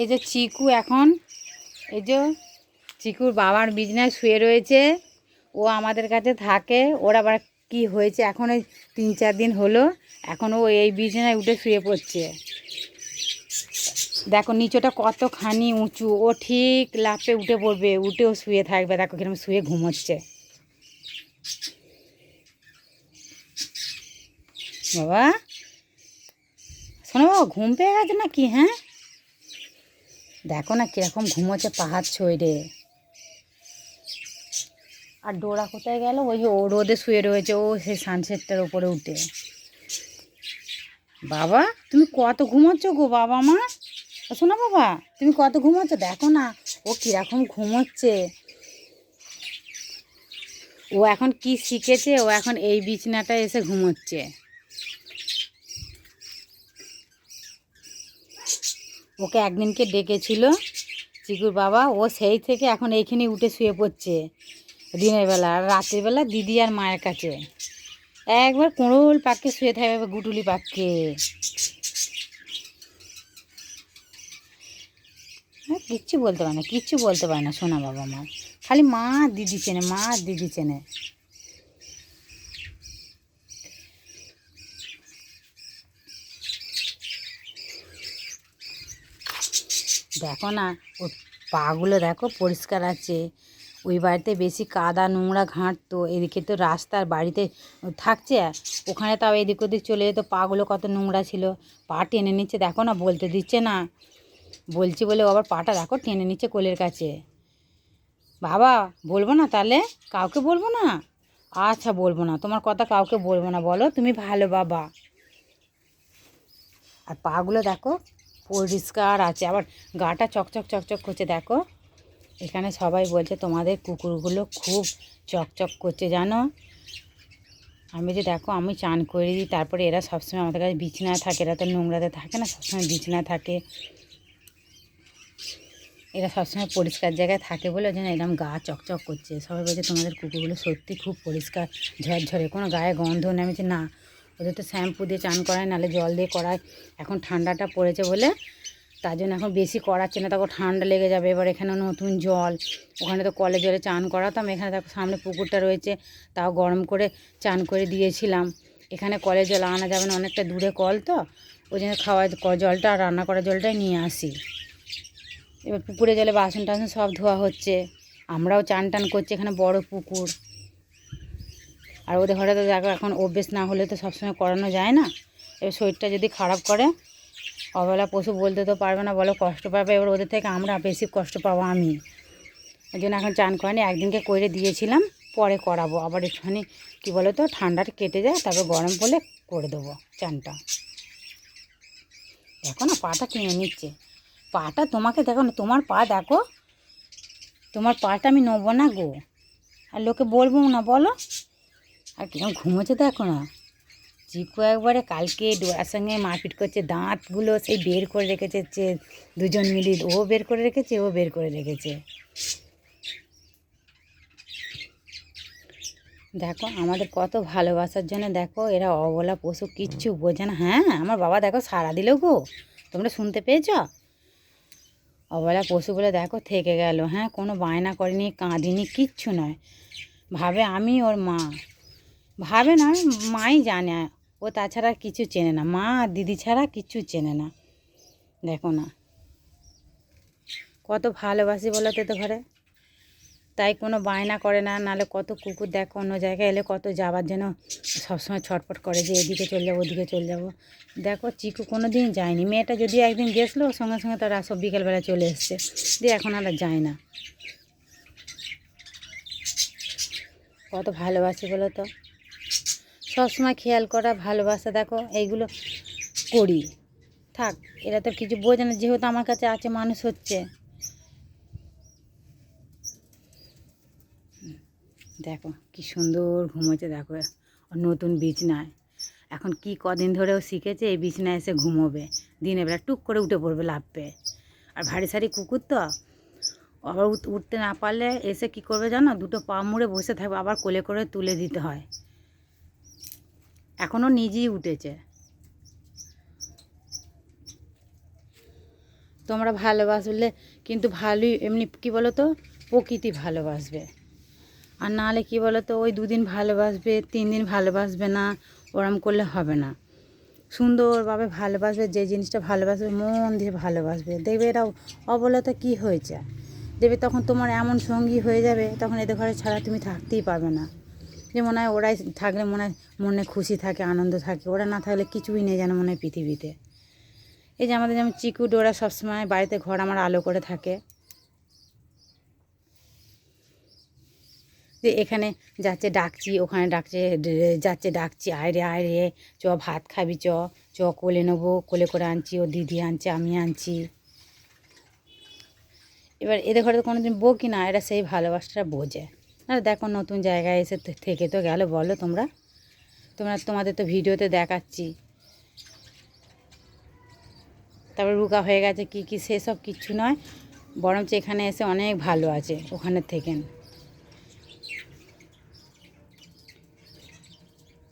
এই যে চিকু এখন, এই যে চিকুর বাবার বিজনেস শুয়ে রয়েছে, ও আমাদের কাছে থাকে, ওর আবার কি হয়েছে, এখন এই তিন চার দিন হলো, এখন ও এই বিছানায় উঠে শুয়ে পড়ছে। দেখো নিচটা কতখানি উঁচু, ও ঠিক লাফে উঠে পড়বে, উঠেও শুয়ে থাকবে, দেখো কীরকম শুয়ে ঘুমোচ্ছে। বাবা, শোনো বাবা, ঘুম পেয়ে গেছে নাকি হ্যাঁ? দেখো না কীরকম ঘুমোচ্ছে পাহাড় ছইরে। আর ডোরা কোথায় গেল? ওই ও রোদে শুয়ে রয়েছে, ও সেই সানসেটটার উপরে উঠে। বাবা, তুমি কত ঘুমোচ্ছ গো বাবা মা? শোনো বাবা, তুমি কত ঘুমোচ্ছ? দেখো না, ও কীরকম ঘুমোচ্ছে। ও এখন কি শিখেছে? ও এখন এই বিছনাটা এসে ঘুমোচ্ছে। ওকে একদিনকে ডেকেছিল। চিকুর বাবা, ও সেই থেকে এখন এইখানে উঠে শুয়ে পড়ছে দিনের বেলা আর রাতের বেলা দিদি আর মায়ের কাছে। একবার কুঁড়োল পাককে শুয়ে থাকবে গুটুলি পাককে। হ্যাঁ কিচ্ছু বলতে পারে না, কিচ্ছু বলতে পারে না, শোনা বাবা মা। খালি মা দিদি চেনে, মা দিদি চেনে। দেখো না, ওর পাগুলো দেখো পরিষ্কার আছে। ওই বাড়িতে বেশি কাদা নোংরা ঘাঁটতো এদিকে তো রাস্তার বাড়িতে থাকছে। ওখানে তাও এদিক ওদিক চলে যেত, পাগুলো কত নোংরা ছিল। পা টেনে নিচ্ছে, দেখো না, বলতে দিচ্ছে না। বলছি বলে আবার পাটা দেখো টেনে নিচ্ছে কোলের কাছে। বাবা, বলব না তাহলে? কাউকে বলব না? আচ্ছা বলব না। তোমার কথা কাউকে বলব না, বলো। তুমি ভালো বাবা। আর পাগুলো দেখো পরিষ্কার আছে। আবার গাটা চকচক চকচক করছে, দেখো। এখানে সবাই বলছে, তোমাদের কুকুরগুলো খুব চকচক করছে, জানো? আমি যে দেখো, আমি চান করে দিই। তারপরে এরা সবসময় আমাদের কাছে বিছনায় থাকে। এরা তো নোংরাতে থাকে না, সবসময় বিছনায় থাকে। এরা সবসময় পরিষ্কার জায়গায় থাকে বলে ওই জন্য এরকম গা চকচক করছে। সবাই বলছে, তোমাদের কুকুরগুলো সত্যি খুব পরিষ্কার, ঝরঝরে, কোনো গায়ে গন্ধ নেমেছে না ওদের তো শ্যাম্পু দিয়ে চান করায়, নাহলে জল দিয়ে করায়। এখন ঠান্ডাটা পড়েছে বলে তার জন্য এখন বেশি করাচ্ছে না তখন ঠান্ডা লেগে যাবে। এবার এখানে নতুন জল, ওখানে তো কলে জলে চান করাতাম। এখানে দেখো সামনে পুকুরটা রয়েছে, তাও গরম করে চান করে দিয়েছিলাম। এখানে কলে জল আনা যাবে না, অনেকটা দূরে কল তো, ওই জন্য খাওয়া জলটা আর রান্না করা জলটাই নিয়ে আসি। এবার পুকুরে জলে বাসন টাসন সব ধোয়া হচ্ছে। আমরাও চান টান করছি, এখানে বড় পুকুর। আর ওদের তো দেখো এখন অভ্যেস না হলে তো সবসময় করানো যায় না। এবার শরীরটা যদি খারাপ করে অবেলা পশু বলতে তো পারবে না, বলো কষ্ট পাবে। এবার ওদের থেকে আমরা বেশি কষ্ট পাবো আমি। ওই জন্য এখন চান করেনি, একদিনকে করে দিয়েছিলাম, পরে করাবো। আবার একটুখানি, কী বলো তো ঠান্ডাটা কেটে যায়, তারপর গরম পড়লে করে দেবো চানটা। দেখো না, পাটা কিনে নিচ্ছে। পাটা তোমাকে দেখো না, তোমার পা দেখো, তোমার পাটা আমি নেব না গো। আর লোকে বলব না, বলো। আর কীরকম ঘুমোচ্ছে দেখো না। চিকু একবারে কালকে ডোয়ার সঙ্গে মারপিট করছে, দাঁতগুলো সেই বের করে রেখেছে, যে দুজন মিলি ও বের করে রেখেছে, ও বের করে রেখেছে। দেখো আমাদের কত ভালোবাসার জন্য দেখো, এরা অবলা পশু কিচ্ছু বোঝে না। হ্যাঁ আমার বাবা দেখো সারা দিল গো, তোমরা শুনতে পেয়েছ? অবলা পশুগুলো দেখো থেকে গেল। হ্যাঁ কোনো বায়না করেনি, কাঁদিনি, কিচ্ছু নয়। ভাবে আমি ওর মা। ভাবে না, মাই জানে, ও তাছাড়া কিছু চেনে না। মা আর দিদি ছাড়া কিচ্ছু চেনে না। দেখো না। কত ভালোবাসি বলো তো ঘরে তাই কোনো বায়না করে না নালে কত কুকুর দেখো, অন্য জায়গায় এলে কত যাওয়ার জন্য সবসময় ছটফট করে যে এদিকে চলে যাব, ওদিকে চলে যাব। দেখো, চিকু কোনো দিন যায়নি। মেয়েটা যদি একদিন গেছিল সঙ্গে সঙ্গে তারা সব বিকেলবেলা চলে এসছে। দিয়ে এখন আর যায় না। কত ভালোবাসি বলো তো। সবসময় খেয়াল করা, ভালোবাসা, দেখো, এইগুলো করি। থাক, এরা তো কিছু বোঝে না, যেহেতু আমার কাছে আছে, মানুষ হচ্ছে। দেখো, কি সুন্দর ঘুমোচ্ছে, দেখো নতুন বিছনায়। এখন কি কদিন ধরেও শিখেছে, এই বিছনায় এসে ঘুমোবে। দিনের বেলা টুক করে উঠে পড়বে লাভবে আর ভারী সারি কুকুর তো, আবার উঠতে না পারলে এসে কি করবে জানো, দুটো পা মুড়ে বসে থাকবে, আবার কোলে করে তুলে দিতে হয়। এখনও নিজেই উঠেছে। তোমরা ভালোবাসলে কিন্তু ভালোই, এমনি কী বলো তো প্রকৃতি ভালোবাসবে। আর নাহলে কী বলো তো ওই দুদিন ভালোবাসবে, তিন দিন ভালোবাসবে না, ওরম করলে হবে না। সুন্দরভাবে ভালোবাসবে, যে জিনিসটা ভালোবাসবে, মন দিয়ে ভালোবাসবে। দেখবে এরা অবলতা কী হয়েছে? দেখবে তখন তোমার এমন সঙ্গী হয়ে যাবে, তখন এদের ঘরে ছাড়া তুমি থাকতেই পারবে না। যে মনে হয়, ওরাই থাকলে মনে হয় মনে খুশি থাকে, আনন্দ থাকে। ওরা না থাকলে কিছুই নেই যেন মনে হয় পৃথিবীতে। এই যে আমাদের যেমন চিকু, ডোরা সবসময় বাড়িতে ঘর আমার আলো করে থাকে। যে এখানে যাচ্ছে ডাকছি ওখানে ডাকছে যাচ্ছে ডাকছি আয়রে আয়রে চ, ভাত খাবি, চ চ, কোলে নেব, কোলে করে আনছি, ও দিদি আনছে, আমি আনছি। এবার এদের ঘরে তো কোনোদিন বকি না, এরা সেই ভালোবাসাটা বোঝে। আর দেখো নতুন জায়গায় এসে থেকে তো গেলো, বলো তোমরা। তোমরা তোমাদের তো ভিডিওতে দেখাচ্ছি। তারপর রুকা হয়ে গেছে, কি কি সেসব কিচ্ছু নয়, বরঞ্চ এখানে এসে অনেক ভালো আছে ওখানের থেকে।